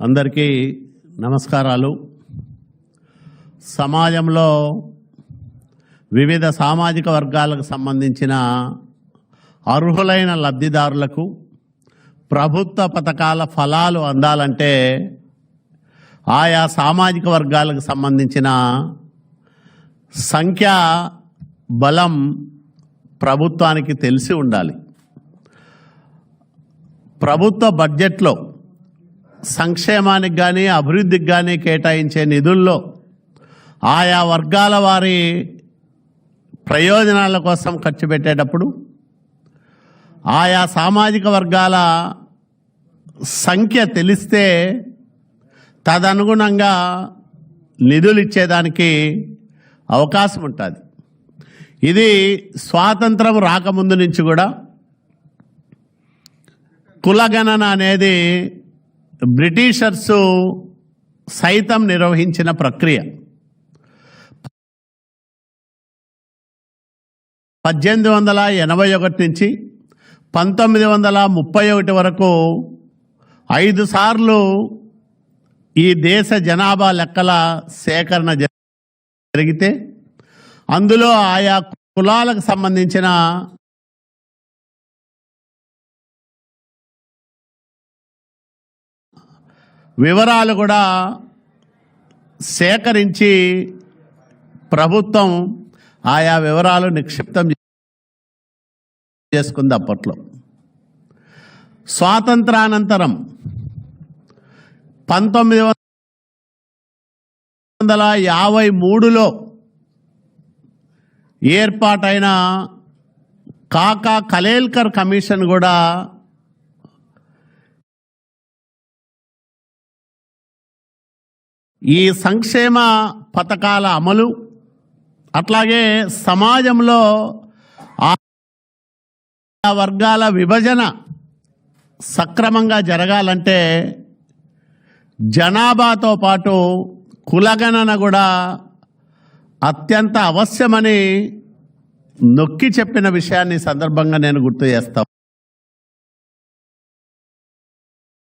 అందరికీ నమస్కారాలు. సమాజంలో వివిధ సామాజిక వర్గాలకు సంబంధించిన అర్హులైన లబ్ధిదారులకు ప్రభుత్వ పథకాల ఫలాలు అందాలంటే ఆయా సామాజిక వర్గాలకు సంబంధించిన సంఖ్యా బలం ప్రభుత్వానికి తెలిసి ఉండాలి. ప్రభుత్వ బడ్జెట్లో సంక్షేమానికి కానీ అభివృద్ధికి కానీ కేటాయించే నిధుల్లో ఆయా వర్గాల వారి ప్రయోజనాల కోసం ఖర్చు పెట్టేటప్పుడు ఆయా సామాజిక వర్గాల సంఖ్య తెలిస్తే తదనుగుణంగా నిధులు ఇచ్చేదానికి అవకాశం ఉంటుంది. ఇది స్వాతంత్రం రాకముందు నుంచి కూడా కులగణన అనేది బ్రిటిషర్సు సైతం నిర్వహించిన ప్రక్రియ. పద్దెనిమిది వందల ఎనభై ఒకటి నుంచి పంతొమ్మిది వందల ముప్పై ఒకటి వరకు ఐదు సార్లు ఈ దేశ జనాభా లెక్కల సేకరణ జ- జరిగితే అందులో ఆయా కులాలకు సంబంధించిన వివరాలు కూడా సేకరించి ప్రభుత్వం ఆయా వివరాలు నిక్షిప్తం చేసుకుంది అప్పట్లో. స్వాతంత్రానంతరం పంతొమ్మిది వందల యాభై మూడులో ఏర్పాటైన కాకా కలేల్కర్ కమిషన్ కూడా ఈ సంక్షేమ పథకాల అమలు అట్లాగే సమాజంలో వర్గాల విభజన సక్రమంగా జరగాలంటే జనాభాతో పాటు కులగణన కూడా అత్యంత అవశ్యమని నొక్కి చెప్పిన విషయాన్ని సందర్భంగా నేను గుర్తు చేస్తాను